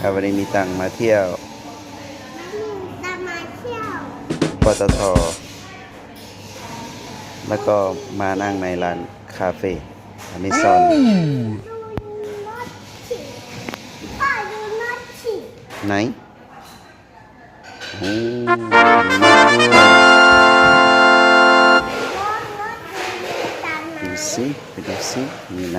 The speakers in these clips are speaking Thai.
ครับวันนี้มีตังค์มาเที่ยวตามมาเที่ยวปตทแล้วก็มานั่งในร้านคาเฟ่อเมซอนดูรถฉี่พ่อดูรถฉี่ไหนโอ้มาด้วยรถรถดูตามมาดูสิไปดูสิมีอะไร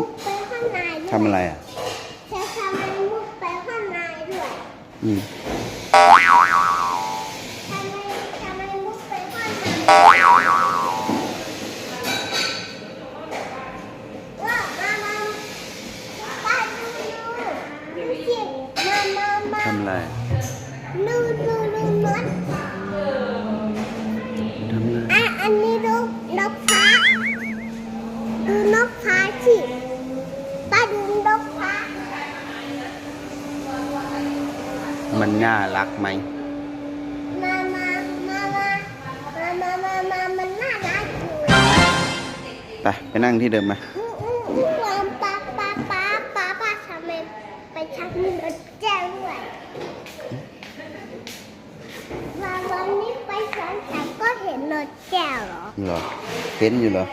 มุกไปข้างในด้วยทำอะไรอะใช้ใช้มุกไปข้างในด้วย อืม รักไหมมามามามามามามามันน่ารักอยู่ไปไปนั่งที่เดิมมามป้าป้าป้าป้าป้าทำไมไปชักมือแจ้งด้วยวันนี้ไปสวนสัตว์ก็เห็นรถแก้วเหรอเหรอเห็นอยู่เหรอ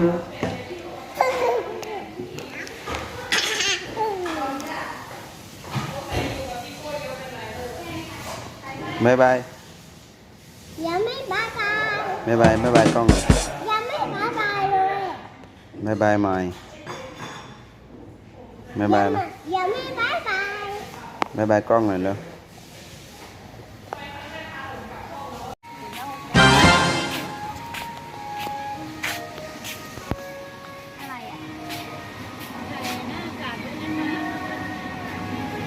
嗯。Bye bay, Dạ mấy bye bye. Bye bay bye bay con rồi. Dạ mấy bye bye rồi. Bye bay mày. Bye bye. Dạ, dạ mấy bye bye. Bye bay con rồi luôn.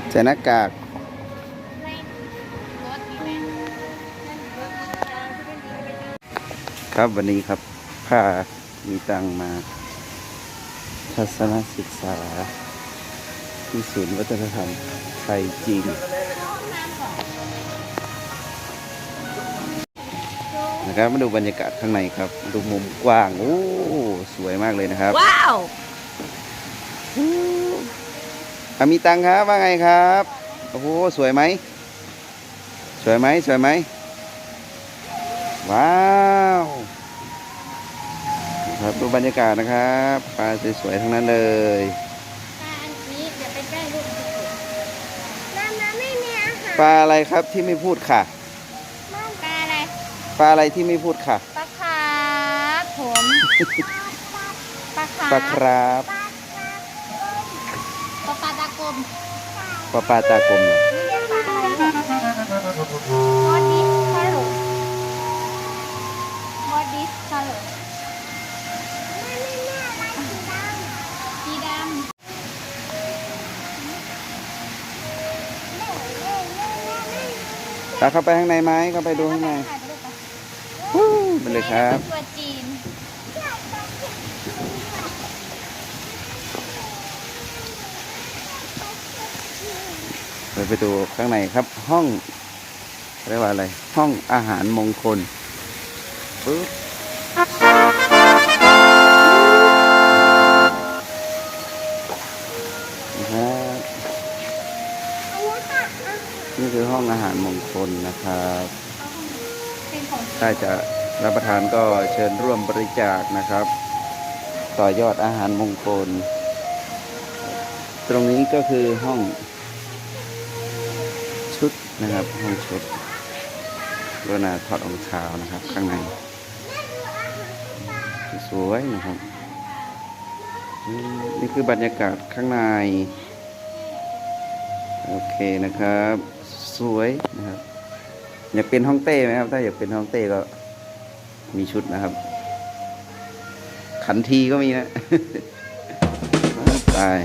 Senakak. ครับวันนี้ครับพามีตังมาทัศนศึกษา ที่ศูนย์วัฒนธรรมไทยจีนนะครับมาดูบรรยากาศข้างในครับ ดูมุมกว้าง โอ้ สวยมากเลยนะครับ ว้าวอะมีตังครับว่าไงครับ โอ้โห สวยไหม สวยไหมสวยไหม ว้าวครับดูบรรยากาศนะครับปลาสวยๆทั้งนั้นเลยตาอันนี้เดี๋ยวไปใกล้ลูกมามาไม่มีอาหารปลาอะไรครับที่ไม่พูดค่ะมาปลาอะไรปลาอะไรที่ไม่พูดค่ะปลาคาร์ฟผมปลาคาปลาร์คฟราบปลาปลาปลาปลาตากลมปลาปลาตากลมเหรอ อดิสคาร์ลไม่ไม่แม่อะไรสีดำสีดเล่เล่เล่เล่เล่ปลาเข้าไปข้างในไหมเข้าไปำดูข้างในถ่ายไปดูปะวู้ไปเลยครับ ตัวจีน เราไปดูข้างในครับห้องเรียกว่าอะไร ห้องอาหารมงคลปึ๊บ ถ้จะรับประทานก็เชิญร่วมบริจาคนะครับ ต่อยอดอาหารมงคล ตรงนี้ก็คือห้องชุดนะครับ ห้องชุดรนาถอดรองเท้านะครับ ข้างใน สวยนะครับนี่คือบรรยากาศข้างใน โอเคนะครับ สวยนะครับ อยากเป็นห้องเต้ไหมครับ ถ้าอยากเป็นห้องเต้ก็มีชุดนะครับ ขันทีก็มีนะตาย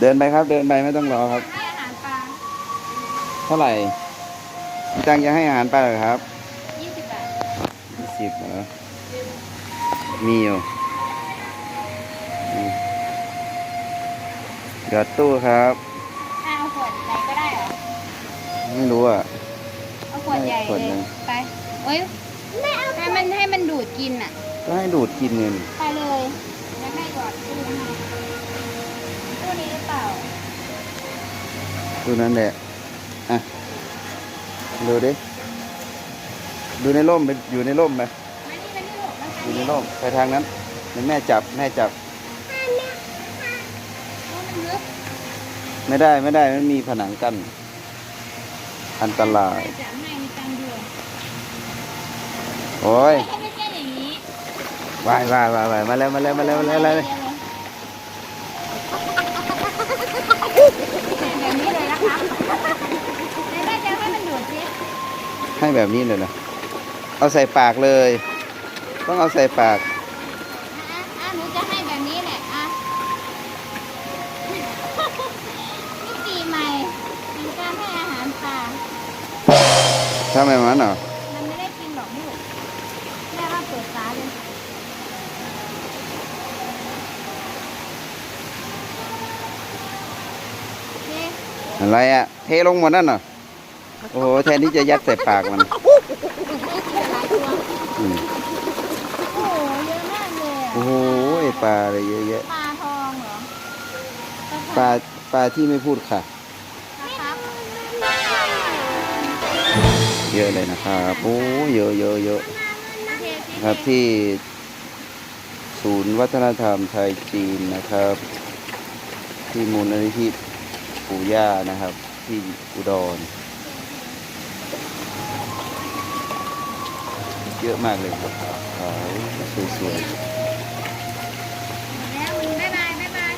เดินไปครับ เดินไปไม่ต้องรอครับให้อาหารปลาเท่าไหร่พี่ตังจะให้อาหารปลาเหรอครับ20บาทยี่สิบเหรอมีอยู่อืมหยอดตู้ครับอะเอาขวดใหญ่ก็ได้เหรอ ไม่รู้อะ เอาขวดใหญ่ขวดเลหนึ่ยงไปเอ้ยให้มันให้มันดูดกินอะ ก็ให้ดูดกินเงินไปเลยแล้วแม่หยอดตู้ให้ตู้นี้หรือเปล่าดูนั่นแหละ อะ ดูดิ ดูในร่มไปอยู่ในร่มไปมานี่มานี่ลูกมาอทางยู่ในนี้ร่มไปทางนั้นเดี๋ยวแม่จับแม่จับเพราะมันลึกไม่ได้ไม่ได้มันมีผนังกั้นอันตรายจะให้มีตังค์เดือน โอ้ยให้ไม่แค่อย่างนี้วายวายวายวายมาแล้วมาแล้วมาแล้วมาแล้วมาแล้วแบบนี้เลยนะครับแม่จะให้มันดูดสิให้แบบนี้เลยเหรอเอาใส่ปากเลย ต้องเอาใส่ปากอะอะหนูจะให้แบบนี้แหละอะนี่ปีใหม่เป็นการให้อาหารปลา ทำแบบนั้นเหรอ มันไม่ได้กินหรอกลูกแม่ว่าเปิดฟ้าเลยโอเค อะไรอะเทลงหมดนั่นเหรอโอ้โหแทนที่จะยัดใส่ปากมันหลายตัวอืมโอ้โหเยอะมากเลยโอ้อะโหปลาอะไรเยอะแยะปลาทองเหรอปลาปลาที่ไม่พูดค่ะครับเยอะเลยนะครับโอ้เยอะเยอะเยอะโอเคสินะครับที่ ศูนย์วัฒนธรรมไทยจีนนะครับ ที่มูลนิธิ ปู่ย่านะครับ ที่อุดร เยอะมากเลยครับขาวสวยแล้วบ๊ายบายบ๊ายบาย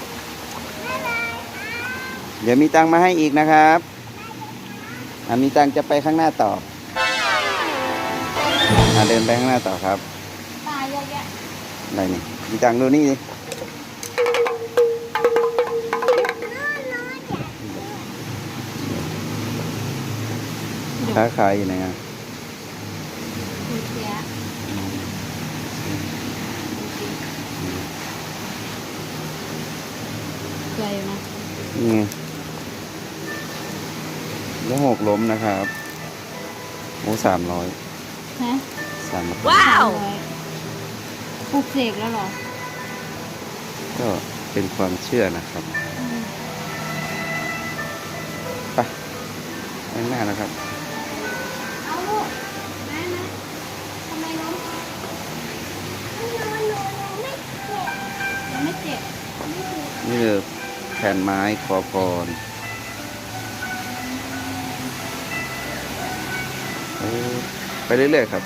ๆเดี๋ยวมีตังค์มาให้อีกนะครับอะมีตังค์จะไปข้างหน้าต่ออะเดินไปข้างหน้าต่อครับปลาเยอะแยะ อะไรนี่มีตังค์ดูนี่ดิ ค้าขายอยู่ไหนอะดูเสียใหญ่นะนี่ไงแล้วหกล้มนะครับโอ้สามร้อยฮะสามร้อยว้าวปลูกเสกแล้วเหรอ ก็เป็นความเชื่อนะครับไปข้างหน้านะครับ ไม่เจ็บนี่คือแผ่นไม้ขอพรโอ้ไปเรื่อยๆครับ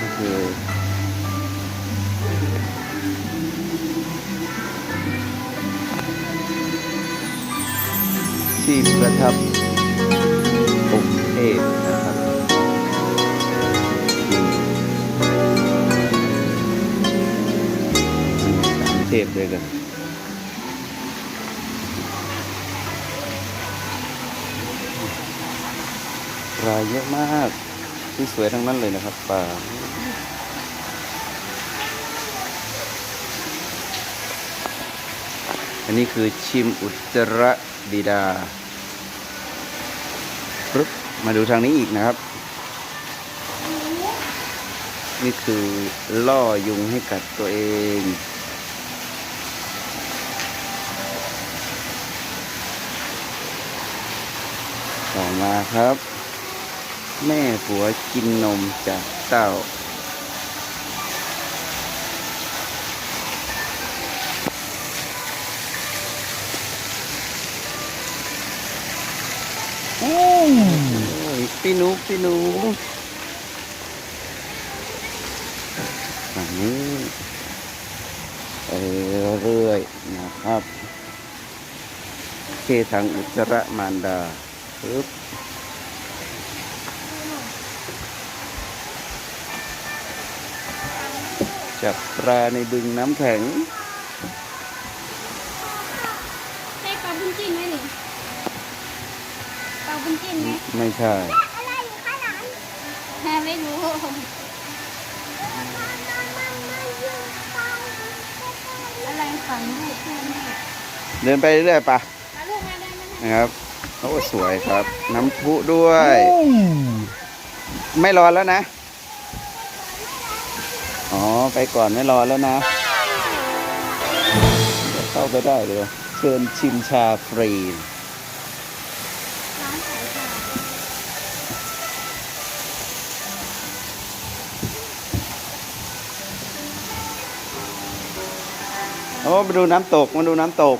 นี่คือที่ประทับ ด้วยกันปลาเยอะมากที่สวยทั้งนั้นเลยนะครับปลาอันนี้คือชิมอุจจระบิดาปึ๊บมาดูทางนี้อีกนะครับ นี่คือล่อยุงให้กัดตัวเอง มาครับ แม่ผัวกินนมจากเต้า โอ้ยพี่หนูพี่นูฝั่งนี้ไปเรื่อยๆนะครับ เคทางอุจจาระมารดา ปึ๊บจับปลาในบึงน้ำแข็งใช่ปลาบุญจิ้นไหมนี่ปลาบุญจิ้นไหมไม่ใช่อะไรอยู่ข้างหลังแม่ไม่รู้มันมันมันอยู่ตรงอะไรฝังลูกแม่แม่เดินไปเรื่อยๆปะมาลูกมาได้ไหมนะนะครับ โอ้สวยครับ น้ำพุด้วย ไม่รอแล้วนะ อ๋อ ไปก่อนไม่รอแล้วนะ เข้าไปได้เลยเชิญชิมชาฟรีโอ้มาดูน้ำตกมาดูน้ำตก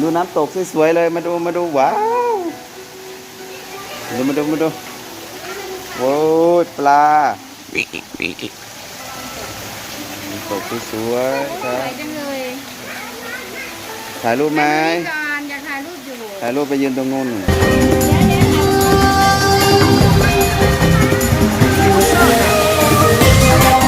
ดูน้ำตกสวยๆเลยมาดูมาดูว้าวมาดูมาดูมาดูโอ้ยปลาน้ำตกสวยๆคสรัวบยจังเลยถ่ายรูปไหมก่อนอยากถ่ายรูปอยู่ถ่ายรูปไปยืนตรงนู้นเดี๋ยวเดี๋ยว